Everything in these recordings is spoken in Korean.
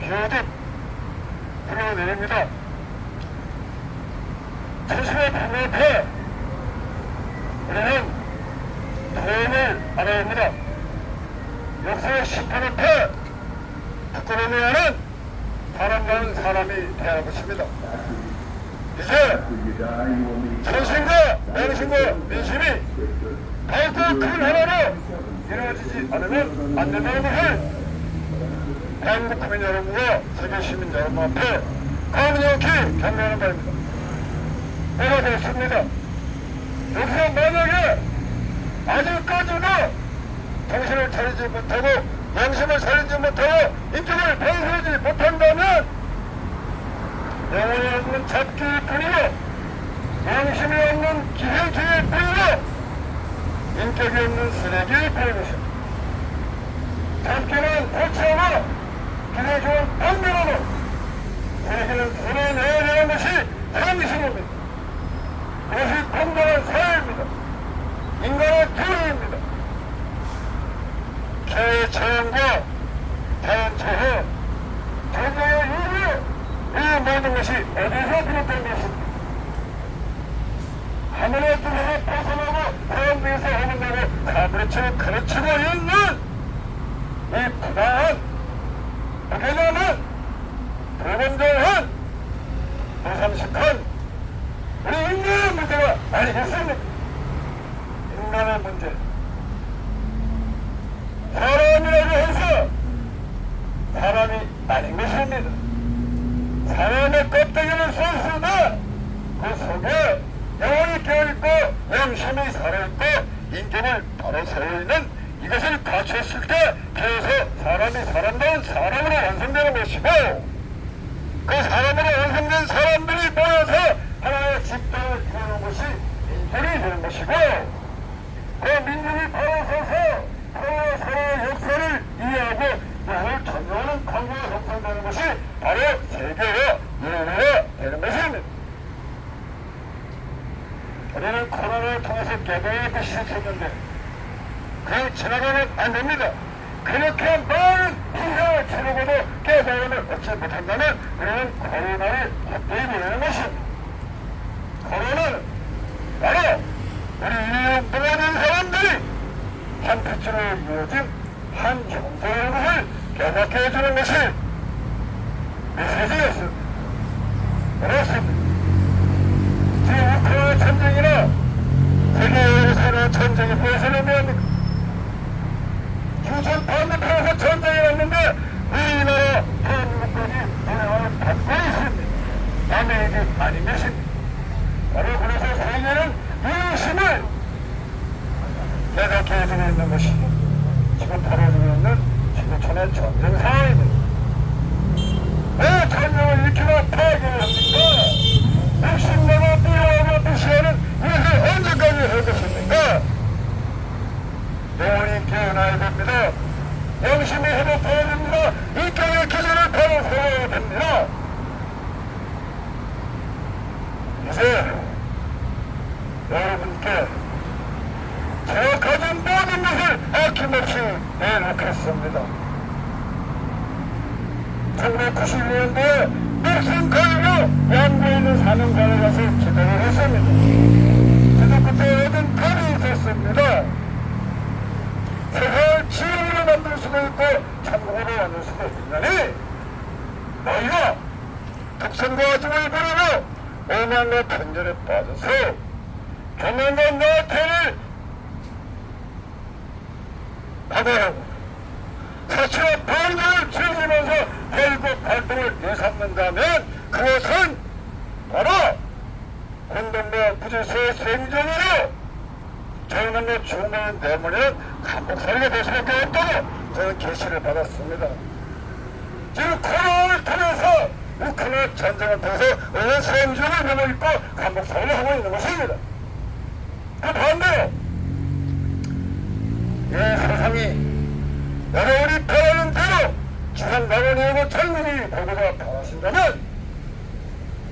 비오듯 흘러내립니다. 전신의 방 앞에 우리는 도움을 알아야 합니다. 역사의 심판 앞에 부끄러움이 하는 사람다운 사람이 되어야 것입니다. 이제 선신과 명신과 민심이 더욱더 큰 하나로 이루어지지 않으면 안 된다는 것을 한국 국민 여러분과 세계 시민 여러분 앞에 강력히 경고하는 바입니다. 내가 됐습니다. 여기서 만약에 아직까지도 정신을 차리지 못하고 양심을 차리지 못하고 인격을 변수하지 못한다면 영혼이 없는 잡기일 뿐이고 양심이 없는 기생충일 뿐이고 인격이 없는 쓰레기일 뿐인 것입니다. 잡기는 고치하고 기생충은 반대로도 쓰레기는 풀어내야 되는 것이 양심입니다. 그것이 공정한 사회입니다. 인간의 도리입니다. 체험과 자연체험, 정경의 이유, 이 모든 것이 어디서 비롯된 것입니다. 하늘의 뜻에서 벗어나고 사람들에서 하는다고 가부르치고 가르치고 있는 이 부당한, 무개념한, 불건전한, 무상식한 우리 인간의 문제가 아니겠습니까? 인간의 문제. 사람이라고 해서 사람이 아닌 것입니다. 사람의 껍데기는 소수다. 그 속에 영혼이 깨어있고 양심이 살아있고 인격을 바로 세워있는 이것을 갖췄을 때 비로소 사람이 사람다운 사람으로 완성되는 것이고 그 사람으로 완성된 사람들이 모여서 하나의 집단을 이루는 것이 민족이 되는 것이고 그 민족이 바로 서서 서로와 서로의 역사를 이해하고 양을 전용하는 관계가 형성되는 것이 바로 세계의 인류가 되는 것입니다. 우리는 코로나를 통해서 개개의 것이 있었는데 그냥 지나가면 안 됩니다. 그렇게 많은 희생을 치르고도 깨달음을 얻지 못한다면 우리는 코로나를 헛되이 보내는 것입니다. 코로나는 바로 우리 모든 사람들이 한 빛으로 이루어진 한 형태라는 것을 깨닫게 해주는 것이 메시지였습니다. 그렇습니다. 지금 우크라이나 전쟁이나 세계에서는 전쟁이 무엇을 의미합니까? 유전 반대편에서 났는데 우리나라 대한민국까지 영향을 받고 있습니다. 남의 얘기 아닌 것입니다. 바로 그래서 세계는 유심을 깨닫게 해주고 있는 것이 지금 벌어지고 있는 지구촌의 전쟁 상황입니다. 왜 전쟁을 일으키나 파괴를 합니까? 욕심내고 미워하고 무시하는 이것을 언제까지 할 것입니까? 영원히 깨어나야 됩니다. 영심이 회복해야 됩니다. 인격의 기준을 바로 세워야 됩니다. 이제 여러분께 제가 가진 모든 것을 아낌없이 내놓겠습니다. 1991년도에 목숨 걸고 양구에 있는 사명관에 가서 기도를 했습니다. 저도 그때 얻은 답이 있었습니다. 세상을 지옥으로 만들 수도 있고 천국으로 만들 수도 있느니 너희가 독선과 아중을 부리고 오만과 편견에 빠져서 교만과 나태를 하고 사치와 반대를 즐기면서 결국 활동을 내삼는다면 그것은 바로 공동과 부질서의 생존으로 저희는 죽으면 내모는 감옥살이가 될 수밖에 없다고 저는 계시를 받았습니다. 지금 코로나를 통해서 우크라이나 전쟁을 통해서 오늘 생존을 넘어 있고 감옥살이를 하고 있는 것입니다. 그 반대로 이 세상이 여러분이 바라는 대로 지상 나원이고 젊은이 보고자 바라신다면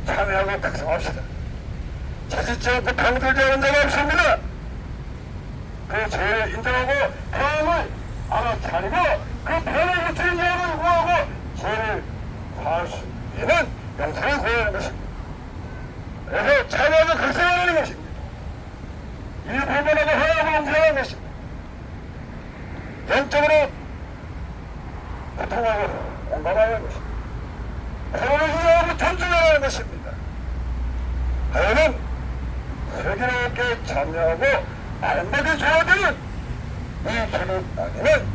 참여하고 각성합시다. 자짓지 않고 병들지 않은 자가 없습니다. 그 죄를 인정하고 다음을 알아차리고 그 변을 고치는 자를 구하고 죄를 구할 수 있는 용서를 구하는 것입니다. 그래서 참여하고 각성하는 것입니다. 이 부분하고 하나고 용서하는 것입니다. 영적으로 고통하고 공감하는 것입니다. 서로를 이해하고 존중하는 것입니다. 하여는 세계롭게 참여하고 아름답게 좋아지는 이 기능 아니면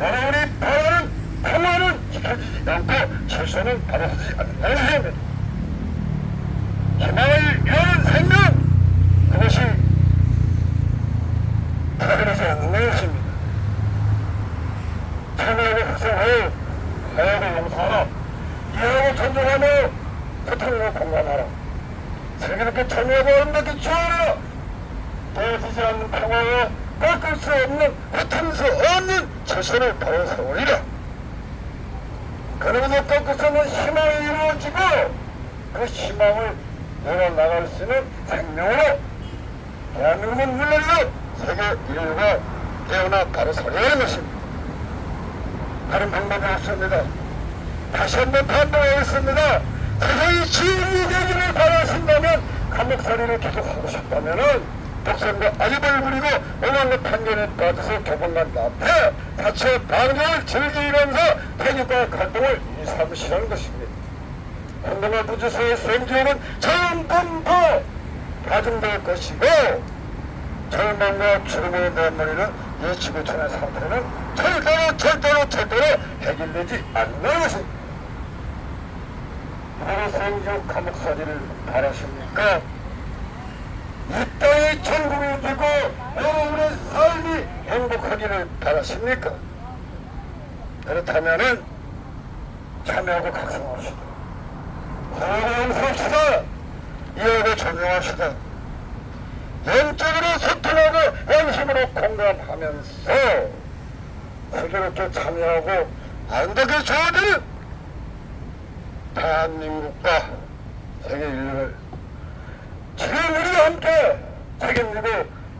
여러분이 바라는 평화는 지켜지지 않고 실수는 받아서지 않는다는 것입니다. 희망을 위하는 생명 그것이 타그러지 않는 것입니다. 각성하여 하야고 용서하라 이해하고 존중하며 고통으로 공감하라 세계롭게 참여하고 아름답게 추하라 떨어지지 않는 평화와 꺾을 수 없는 허튼 수 없는 최선을 바로 세우리라 그러면서 꺾을 수 없는 희망이 이루어지고 그 희망을 열어나갈 수 있는 생명으로 대한민국은 물론이고 세계 인류가 깨어나 바로 서려는 것입니다 다른 방법이 없습니다. 다시 한번 반복하겠습니다. 세상이 지인이 되기를 바라신다면 감옥살이를 계속하고 싶다면은 독선과 아집을 부리고 오만과 편견에 빠져서 교본관 앞에 자체 반경을 즐기면서 태극과 갈등을 일삼으시라는 것입니다. 한동안 부주소의 생존은 전부 가중될 것이고 절망과 죽음에 대한 머리는 예치고 전의 상태는 절대로 절대로 절대로 해결되지 않는 것입니다. 생존 감옥살이를 바라십니까? 이 땅이 천국이 되고 여러분의 삶이 행복하기를 바라십니까? 그렇다면은 참여하고 각성합시다. 용서합시다. 이해하고 존중합시다. 영적으로 소통하고 양심으로 공감하면서 세계롭게 참여하고 아름답게 좋아지는 대한민국과 세계 인류를 지금 우리가 함께 책임지고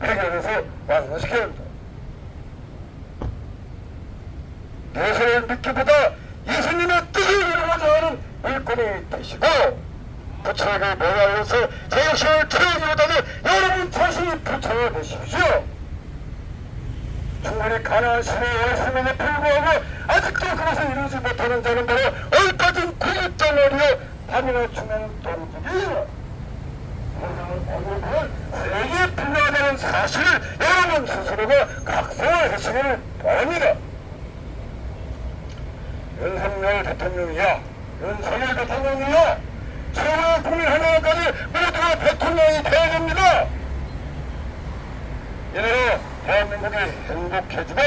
해결해서 완성시켜야 합니다. 예수를 믿기보다 예수님의 뜻을 이루고자 하는 일꾼이 되시고 부처에게 매달려서 제 욕심을 채우기보다는 여러분 자신이 부처가 되십시오. 충분히 가난한 신의 열심에도 불구하고 아직도 그것을 이루지 못하는 자는 바로 얼빠진 구입장머리요 밤이나 주면 돈들이요. 오늘 세계에 불러야되는 사실을 여러분 스스로가 각성을 하시기를 바랍니다. 윤석열 대통령이야, 윤석열 대통령이야, 최고의 국민 하나까지 모두가 대통령이 되어야 됩니다. 이래로 대한민국이 행복해지고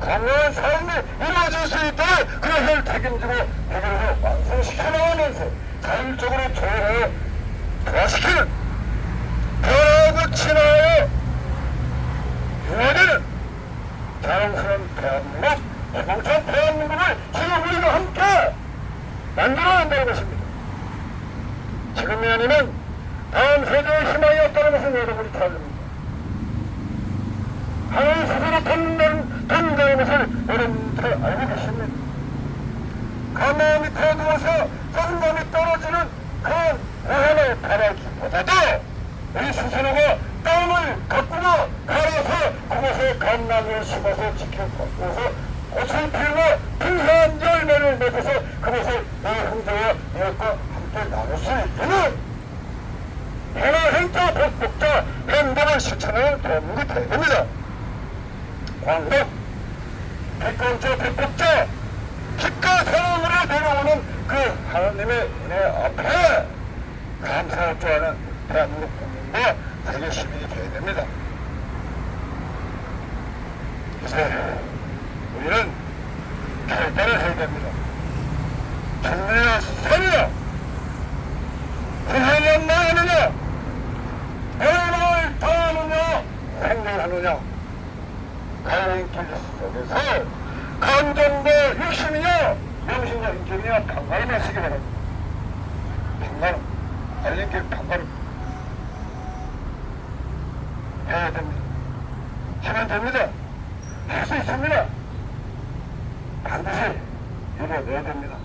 건강한 삶이 이루어질 수 있도록 그것을 책임지고 해결해서 완성시켜 나가면서 자율적으로 조율하여 도와시키는 변하고 친하여 유화되는 자랑스러운 대한민국, 해방찬 대한민국을 지금 우리가 함께 만들어야 한다는 것입니다. 지금이 아니면 다음 세대의 희망이 없다는 것을 여러분이 잘 압니다. 하나님 스스로 돕는다는, 돕는다는 것을 여러분 잘 알고 계십니다. 가마 밑에 누워서 썩음감이 떨어지는 그런 고난을 바라기보다도 우리 스스로가 땅을 가꾸고 갈아서 그곳에 감나무를 심어서 지켜보고서 꽃을 피우고 풍성한 열매를 맺어서 그것을 내 형제와 이웃과 수 있는 하나 행자 복복자 행동을 실천하는 되어야 됩니다. 광복, 백건조 백복자, 빛과 사랑으로 내려오는 그 하나님의 은혜 앞에 감사할 줄 아는 대한민국 국민과 세계 시민이 되어야 됩니다. 이제 우리는 결단을 해야 됩니다. 정리야 선이야 후회는 뭐하느냐 얼마를 더하느냐 생각하느냐. 갈림길 속에서 감정도 욕심이냐 명심과 인격이냐 반가름을 쓰게 바랍니다 반가름 갈림길 반가름 해야 됩니다. 하면 됩니다. 할 수 있습니다. 반드시 이뤄내야 됩니다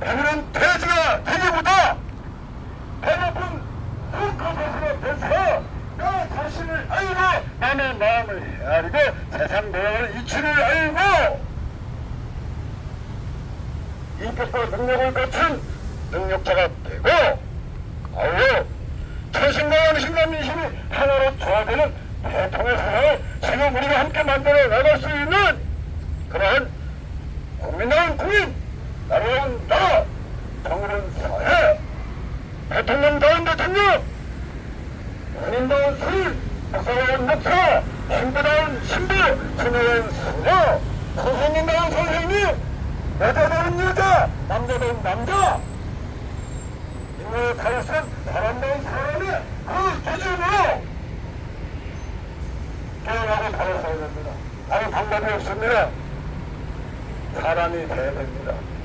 배부른 돼지가 되기보다 배고픈 흙커서가 돼서 나 자신을 알고 남의 마음을 헤아리고 세상 내용을 이치를 알고 인격과 능력을 갖춘 능력자가 되고 아울러 천신과 양심과 민심이 하나로 조화되는 대통의 세상을 지금 우리가 함께 만들어 나갈 수 있는 그러한 국민다운 국민, 나라다운 나라, 정의로운 사회, 대통령 다운 대통령, 군인다운 군인, 목사다운 목사, 신부다운 신부, 수녀다운 수녀, 선생님다운 선생님, 여자다운 여자, 남자다운 남자, 인간의 가르친 사람다운 사람의 그 기준으로 깨어나고 살아서야 됩니다. 다른 방법이 없습니다. 사람이 돼야 됩니다.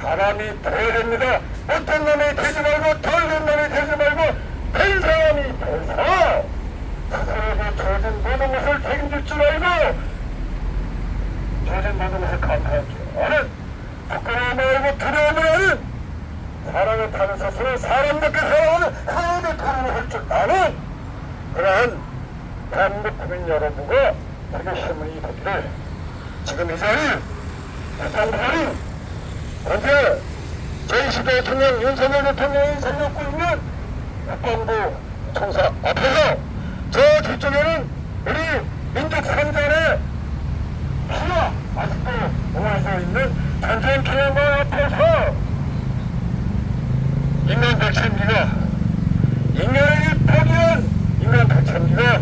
사람이 돼야 됩니다. 어떤 놈이 되지 말고 덜된 놈이 되지 말고 된 사람이 돼서 스스로에게 주어진 모든 것을 책임질 줄 알고 주어진 모든 것을 감사할 줄 아는 부끄러움 말고 두려움을 아는 사랑을 타는 스스로 사람답게 살아가는 사람의 도움을 할 줄 아는 그러한 대한민국 국민 여러분과 되게 힘이 되기를 지금 이 자리 대통 령이 현재 제20대 대통령 윤석열 대통령이 살렸고 있는 국방부 총사 앞에서 저 뒤쪽에는 우리 민족 선전의 피가 아직도 모여져 있는 전쟁 기념관 앞에서 인간 백천기가 인간에게 포기한 인간 백천기가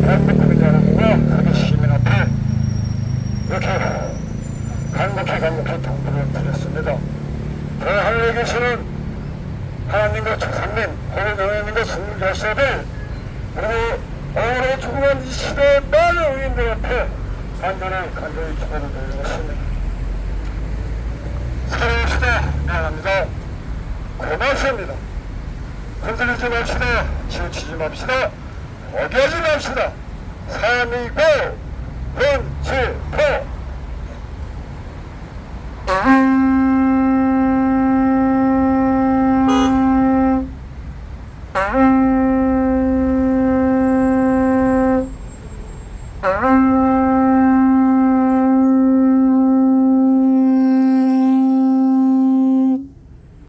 대한민국 국민 여러분과 우리 시민 앞에 이렇게 간곡히 간곡히 통보를 드렸습니다. 저 하늘에 계시는 하나님과 조상님, 오늘 영예님과 승리 열사들, 그리고 오늘의 죽음한 이 시대의 많은 의인들 앞에 간절히 간절히 기도를 드리는 것입니다. 살아옵시다. 미안합니다. 고맙습니다. 흔들리지 맙시다. 치우치지 맙시다. 포기하지 맙시다. 삶이고, 헌치포